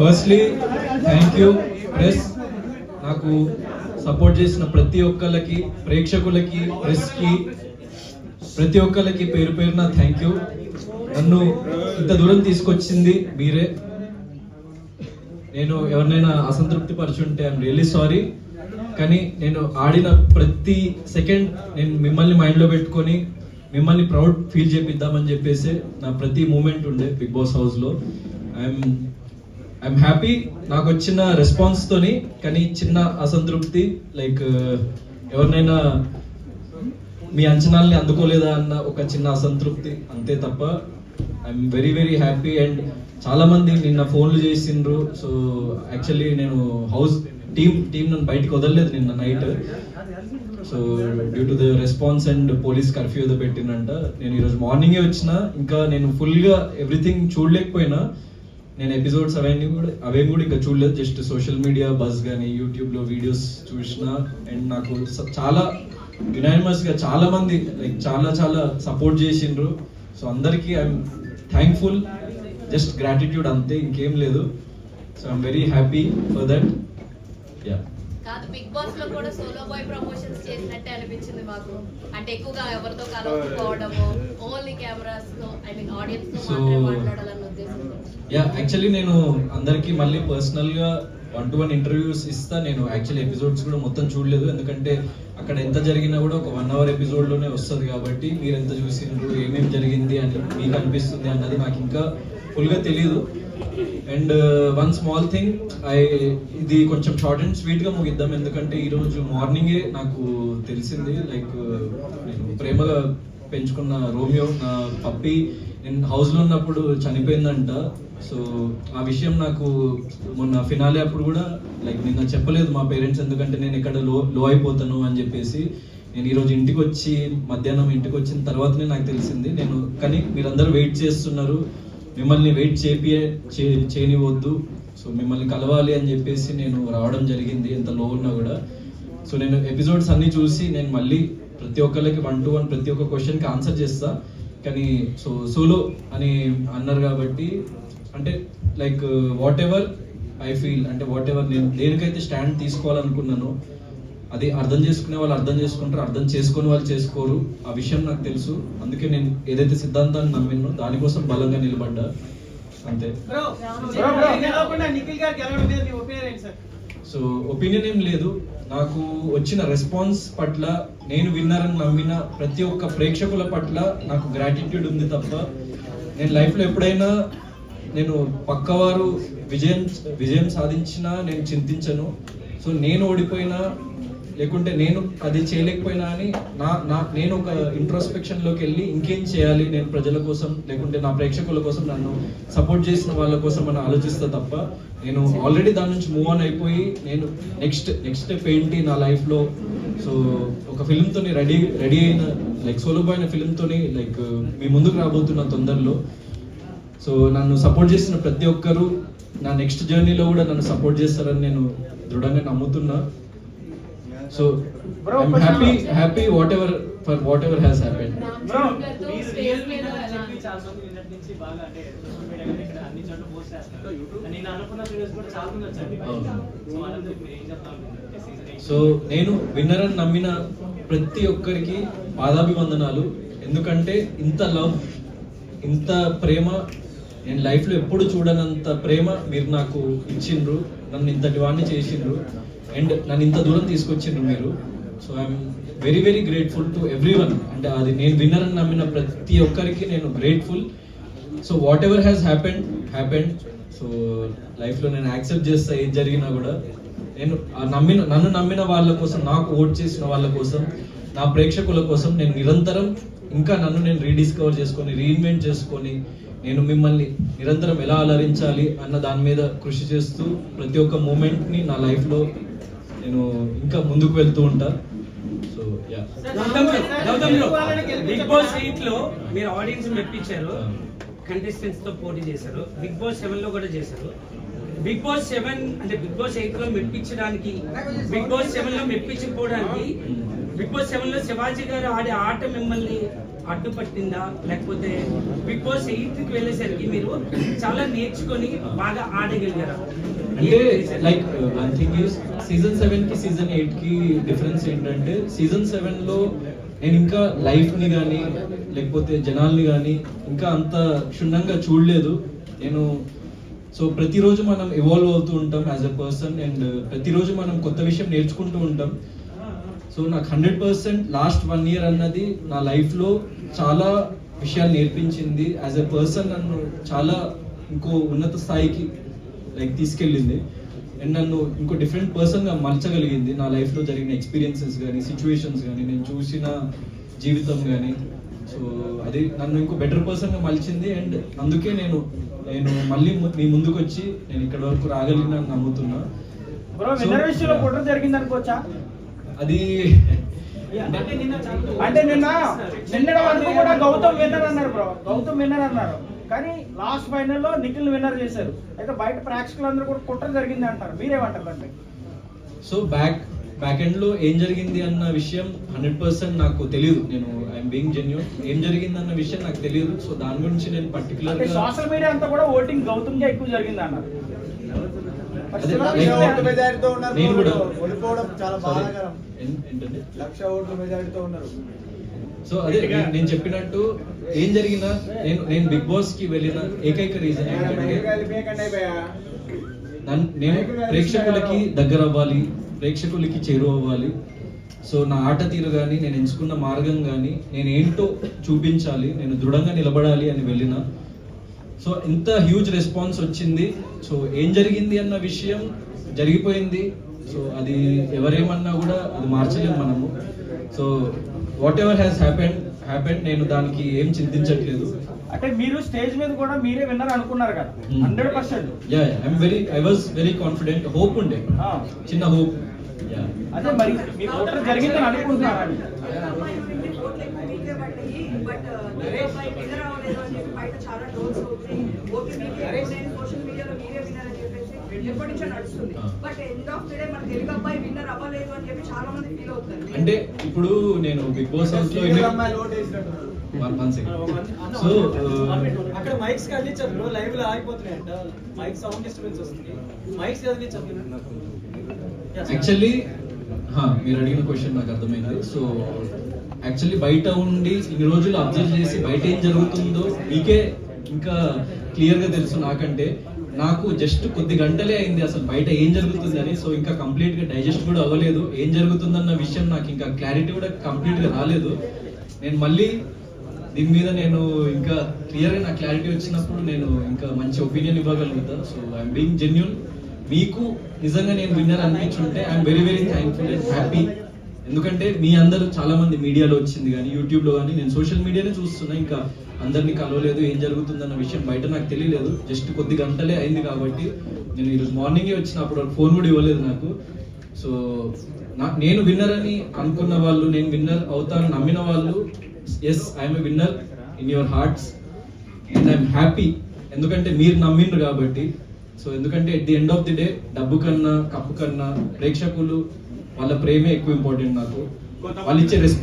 Firstly thank you press నాకు support చేసిన ప్రతి ఒక్కళ్ళకి ప్రేక్షకులకి ప్రెస్కి ప్రతి ఒక్కళ్ళకి పేరు పేరున థ్యాంక్ యూ నన్ను ఇంత దూరం తీసుకొచ్చింది మీరే. నేను ఎవరినైనా అసంతృప్తి పరుచుంటే ఐఎమ్ రియల్లీ సారీ కానీ నేను ఆడిన ప్రతి సెకండ్ నేను మిమ్మల్ని మైండ్లో పెట్టుకొని మిమ్మల్ని ప్రౌడ్ ఫీల్ చేపిద్దామని చెప్పేసి నా ప్రతి మూమెంట్ ఉండే బిగ్ బాస్ హౌస్లో ఐఎమ్ ఐఎమ్ హ్యాపీ నాకు వచ్చిన రెస్పాన్స్ తోని కానీ చిన్న అసంతృప్తి లైక్ ఎవరినైనా మీ అంచనాల్ని అందుకోలేదా అన్న ఒక చిన్న అసంతృప్తి అంతే తప్ప I'm very very happy and చాలామంది నిన్న ఫోన్లు చేసిండ్రు. సో యాక్చువల్లీ నేను హౌస్ టీమ్ టీం నన్ను బయటకు వదలలేదు నిన్న night so due to the response and police curfew ఏదో పెట్టిందంట. నేను ఈరోజు మార్నింగే వచ్చిన ఇంకా నేను ఫుల్గా ఎవ్రీథింగ్ చూడలేకపోయినా నేను ఎపిసోడ్స్ అవన్నీ కూడా అవేం కూడా ఇంకా చూడలేదు. జస్ట్ సోషల్ మీడియా బస్ కానీ యూట్యూబ్లో వీడియోస్ చూసిన అండ్ నాకు స- చాలా యునానిమస్గా చాలా మంది లైక్ చాలా చాలా సపోర్ట్ చేసిండ్రు. సో అందరికీ ఐఎమ్ థ్యాంక్ఫుల్ జస్ట్ గ్రాటిట్యూడ్ అంతే ఇంకేం లేదు. So I'm very happy for that yeah big బాస్లో కూడా సోలో బాయ్ ప్రమోషన్స్ చేసినట్టే అనిపించింది మాకు. అంటే ఎక్కువగా ఎవరితో కలవకపోవడము ఓన్లీ కెమెరాస్తో ఐ మీన్ ఆడియన్స్తో మాత్రమే మాట్లాడాలన్న ఉద్దేశంతో. యా యాక్చువల్లీ నేను అందరికీ మళ్ళీ పర్సనల్గా వన్ టు వన్ ఇంటర్వ్యూస్ ఇస్తా. నేను యాక్చువల్లీ ఎపిసోడ్స్ కూడా మొత్తం చూడలేదు. ఎందుకంటే అక్కడ ఎంత జరిగినా కూడా ఒక వన్ అవర్ ఎపిసోడ్లోనే వస్తుంది కాబట్టి మీరు ఎంత చూసిండ్రు ఏమేమి జరిగింది అని మీకు అనిపిస్తుంది అన్నది నాకు ఇంకా ఫుల్గా తెలియదు and one small thing I ఇది కొంచెం షార్ట్ అండ్ స్వీట్గా ముగిద్దాం. ఎందుకంటే ఈరోజు మార్నింగే నాకు తెలిసింది. లైక్ uh, నేను ప్రేమగా పెంచుకున్న రోమియో నా పప్పి నేను హౌస్లో ఉన్నప్పుడు చనిపోయిందంట. సో ఆ విషయం నాకు మొన్న ఫినాలే అప్పుడు కూడా లైక్ నిన్న చెప్పలేదు మా పేరెంట్స్ ఎందుకంటే నేను ఇక్కడ లో లో అయిపోతాను అని చెప్పేసి నేను ఈరోజు ఇంటికి వచ్చి మధ్యాహ్నం ఇంటికి వచ్చిన తర్వాతనే నాకు తెలిసింది. నేను కానీ మీరందరూ వెయిట్ చేస్తున్నారు. మిమ్మల్ని వెయిట్ చేపి చే- చేయనివద్దు. సో మిమ్మల్ని కలవాలి అని చెప్పేసి నేను రావడం జరిగింది. ఎంత లో ఉన్నా కూడా. సో నేను ఎపిసోడ్స్ అన్నీ చూసి నేను మళ్ళీ ప్రతి ఒక్కరికి వన్ టు వన్ ప్రతి ఒక్క క్వశ్చన్కి ఆన్సర్ చేస్తా. కానీ సో సోలో అని అన్నారు కాబట్టి అంటే like whatever I feel అంటే వాట్ ఎవర్ నేను దేనికైతే స్టాండ్ తీసుకోవాలనుకున్నానో అది అర్థం చేసుకునే వాళ్ళు అర్థం చేసుకుంటారు అర్థం చేసుకునే వాళ్ళు చేసుకోరు. ఆ విషయం నాకు తెలుసు. అందుకే నేను ఏదైతే సిద్ధాంతాన్ని నమ్మినో దానికోసం బలంగా నిలబడ్డా. అంతే. బ్రో బ్రో గెలవకుండా నిఖిల్ గారు గెలవడం మీద మీ ఒపీనియన్ ఏంటి సార్? సో ఒపీనియన్ ఏం లేదు. నాకు వచ్చిన రెస్పాన్స్ పట్ల నేను విన్నారని నమ్మిన ప్రతి ఒక్క ప్రేక్షకుల పట్ల నాకు గ్రాటిట్యూడ్ ఉంది తప్ప నేను లైఫ్లో ఎప్పుడైనా నేను పక్కవారు విజయం విజయం సాధించినా నేను చింతించను. సో నేను ఓడిపోయినా లేకుంటే నేను అది చేయలేకపోయినా అని నా నా నేను ఒక ఇంట్రోస్పెక్షన్లోకి వెళ్ళి ఇంకేం చేయాలి నేను ప్రజల కోసం లేకుంటే నా ప్రేక్షకుల కోసం నన్ను సపోర్ట్ చేసిన వాళ్ళ కోసం అని ఆలోచిస్తా తప్ప నేను ఆల్రెడీ దాని నుంచి మూవ్ ఆన్ అయిపోయి నేను నెక్స్ట్ నెక్స్ట్ స్టెప్ ఏంటి నా లైఫ్లో సో ఒక ఫిల్మ్తో రెడీ రెడీ అయిన లైక్ సోలోబో అయిన లైక్ మీ ముందుకు రాబోతున్న తొందరలో. సో నన్ను సపోర్ట్ చేసిన ప్రతి ఒక్కరు నా నెక్స్ట్ జర్నీలో కూడా నన్ను సపోర్ట్ చేస్తారని నేను దృఢంగా నమ్ముతున్నా. So I'm happy happy whatever for whatever has happen. So నేను విన్నర్ అని నమ్మిన ప్రతి ఒక్కరికి పాదాభివందనాలు. ఎందుకంటే ఇంత లవ్ ఇంత ప్రేమ నేను లైఫ్లో ఎప్పుడు చూడనంత ప్రేమ మీరు నాకు ఇచ్చిండ్రు. నన్ను ఇంతటి వాడిని చేసిండ్రు. అండ్ నన్ను ఇంత దూరం తీసుకొచ్చిండ్రు మీరు. So I'm very very grateful to everyone అంటే అది నేను విన్నర్ అని నమ్మిన ప్రతి ఒక్కరికి నేను grateful so whatever has happened happened so లైఫ్లో నేను యాక్సెప్ట్ చేస్తా ఏది జరిగినా కూడా. నేను నమ్మిన నన్ను నమ్మిన వాళ్ళ కోసం నాకు ఓట్ చేసిన వాళ్ళ కోసం నా ప్రేక్షకుల కోసం నేను నిరంతరం ఇంకా నన్ను నేను రీడిస్కవర్ చేసుకొని రీఇన్వెంట్ చేసుకొని నేను మిమ్మల్ని నిరంతరం ఎలా అలరించాలి అన్న దాని మీద కృషి చేస్తూ ప్రతి ఒక్క మూమెంట్ని నా లైఫ్లో నేను ఇంకా ముందుకు వెళ్తూ ఉంటా. సో యా బిగ్ బాస్ ఎయిట్లో మీరు ఆడియన్స్ మెప్పించారు. కంటెస్టెంట్స్తో పోటీ చేశారు. బిగ్ బాస్ సెవెన్లో కూడా చేశారు. బిగ్ బాస్ సెవెన్ అంటే బిగ్ బాస్ ఎయిట్లో మెప్పించడానికి బిగ్ బాస్ సెవెన్లో మెప్పించకపోవడానికి బిగ్ బాస్ సెవెన్లో శివాజీ గారు ఆడే ఆట మిమ్మల్ని అడ్డుపట్టిందా? లేకపోతే బిగ్ బాస్ ఎయిత్కి వెళ్ళేసరికి మీరు చాలా నేర్చుకొని బాగా ఆడగలిగారా? అంటే like one thing is season సెవెన్కి సీజన్ ఎయిట్కి డిఫరెన్స్ ఏంటంటే సీజన్ సెవెన్లో నేను ఇంకా లైఫ్ని కానీ లేకపోతే జనాల్ని కానీ ఇంకా అంత క్షుణ్ణంగా చూడలేదు. నేను సో ప్రతిరోజు మనం ఇవాల్వ్ అవుతూ ఉంటాం యాజ్ ఎ పర్సన్ అండ్ ప్రతిరోజు మనం కొత్త విషయం నేర్చుకుంటూ ఉంటాం. సో నాకు hundred percent last one year అన్నది నా లైఫ్లో చాలా విషయాలు నేర్పించింది. యాజ్ ఎ పర్సన్ నన్ను చాలా ఇంకో ఉన్నత స్థాయికి లైక్ తీసుకెళ్ళింది. అండ్ నన్ను ఇంకో డిఫరెంట్ పర్సన్గా మలచగలిగింది. నా లైఫ్లో జరిగిన ఎక్స్పీరియన్సెస్ కానీ సిచ్యువేషన్స్ కానీ నేను చూసిన జీవితం కానీ సో అది నన్ను ఇంకో బెటర్ పర్సన్గా మలిచింది. అండ్ అందుకే నేను నేను మళ్ళీ ము- ముందుకు వచ్చి నేను ఇక్కడ వరకు రాగలిగిన నమ్ముతున్నా. జరిగింది అనుకోవచ్చా అది అంటే నిన్న నిన్న వరకు కూడా గౌతమ్ విన్నర్ అన్నారు బ్రో. గౌతమ్ విన్నర్ అన్నారు. కానీ లాస్ట్ ఫైనల్లో నిఖిల్ విన్నర్ చేశారు. అయితే బయట ప్రేక్షకులు అందరూ కూడా కుట్ర జరిగింది అంటారు. మీరేమంటారు దాన్ని సో బ్యాక్ బ్యాక్ ఎండ్లో ఏం జరిగింది అన్న విషయం హండ్రెడ్ పర్సెంట్ నాకు తెలియదు నేను ఐఎమ్ బీయింగ్ జెన్యున్ ఏం జరిగింది అన్న విషయం నాకు తెలియదు సో దాని గురించి నేను పర్టికులర్ సోషల్ మీడియా అంతా కూడా ఓటింగ్ గౌతమ్గా ఎక్కువ జరిగింది అన్నారు మరి అదే, శివరాజ్ నేను- గారు ఓట్ల మెజారిటీతో ఉన్నారు నేను కూడా ఓడిపోవడం చాలా Sorry. బాధాకరం. ఏం- ఏంటండి? లక్ష ఓట్ల మెజారిటీతో ఉన్నారు. సో అదే నేను- చెప్పినట్టు ఏం జరిగినా నేను నేను బిగ్ బాస్కి వెళ్ళిన ఏకైక రీజన్ ఏంటంటే నేను ప్రేక్షకులకి దగ్గర అవ్వాలి ప్రేక్షకులకి చేరువ అవ్వాలి సో నా ఆట తీరు కానీ నేను ఎంచుకున్న మార్గం కానీ నేను ఏంటో చూపించాలి నేను దృఢంగా నిలబడాలి అని వెళ్ళిన. సో ఇంత హ్యూజ్ రెస్పాన్స్ వచ్చింది. సో ఏం జరిగింది అన్న విషయం జరిగిపోయింది. సో అది ఎవరేమన్నా కూడా అది మార్చలేము మనము. So whatever has happened happened నేను దానికి ఏం చింతించట్లేదు. అంటే మీరు స్టేజ్ మీద కూడా మీరే విన్నర్ అనుకున్నారు కదా? Hmm. Hundred percent. Yeah I'm very I was very confident hope ఉండే. చిన్న హోప్ యా అదే మరి మీ జరిగిందని అనుకుంటున్నారా బట్ విన్నర్ అవ్వలేదు అని చెప్పి బయట చాలా ట్రోల్స్ అవుతున్నాయి. ఓకే మీకే సోషల్ మీడియాలో మీరే విన్నర్ అని చెప్పేసి ఎప్పటి నుంచో నడుస్తుంది. But end of the day మన తెలుగు అబ్బాయి విన్నర్ అవ్వలేదు అని చెప్పి చాలా మంది ఫీల్ అవుతారు అంటే ఇప్పుడు నేను బిగ్ బాస్ హౌస్లో సో అక్కడ మైక్స్ కదిలించారు బ్రో లైవ్లో ఆగిపోతున్నాయంట. మైక్ సౌండ్ డిస్టర్బెన్స్ వస్తుంది. మైక్స్ కదిలించారు యాక్చువల్లీ మీరు అడిగిన క్వశ్చన్ నాకు అర్థమైంది. సో యాక్చువల్లీ బయట ఉండి ఇన్ని రోజులు అబ్జర్వ్ చేసి బయట ఏం జరుగుతుందో మీకే ఇంకా క్లియర్గా తెలుసు నాకంటే. నాకు జస్ట్ కొద్ది గంటలే అయింది అసలు బయట ఏం జరుగుతుందని. సో ఇంకా కంప్లీట్గా డైజెస్ట్ కూడా అవ్వలేదు. ఏం జరుగుతుందన్న విషయం నాకు ఇంకా క్లారిటీ కూడా కంప్లీట్గా రాలేదు. నేను మళ్ళీ దీని మీద నేను ఇంకా క్లియర్గా నా క్లారిటీ వచ్చినప్పుడు నేను ఇంకా మంచి ఒపీనియన్ ఇవ్వగలుగుతా. సో ఐఎమ్ బీయింగ్ జెన్యున్ మీకు నిజంగా నేను winner అనిపించుంటే I'm very very thankful and happy ఎందుకంటే మీ అందరూ చాలా మంది మీడియాలో వచ్చింది కానీ యూట్యూబ్లో కానీ నేను సోషల్ మీడియానే చూస్తున్నా. ఇంకా అందరినీ కలవలేదు ఏం జరుగుతుందన్న విషయం బయట నాకు తెలియలేదు. జస్ట్ కొద్ది గంటలే అయింది కాబట్టి నేను ఈరోజు మార్నింగే వచ్చిన అప్పుడు ఫోన్ కూడా ఇవ్వలేదు నాకు. సో నాకు నేను విన్నర్ అని అనుకున్న వాళ్ళు నేను విన్నర్ అవుతానని నమ్మిన వాళ్ళు yes I'm a winner in your hearts and I'm happy ఎందుకంటే మీరు నమ్మిండ్రు కాబట్టి. సో ఎందుకంటే at the end of the day డబ్బు కన్నా కప్పు కన్నా ప్రేక్షకులు వాళ్ళ ప్రేమే ఎక్కువ ఇంపార్టెంట్ నాకు. వాళ్ళు ఇచ్చే రెస్పెక్ట్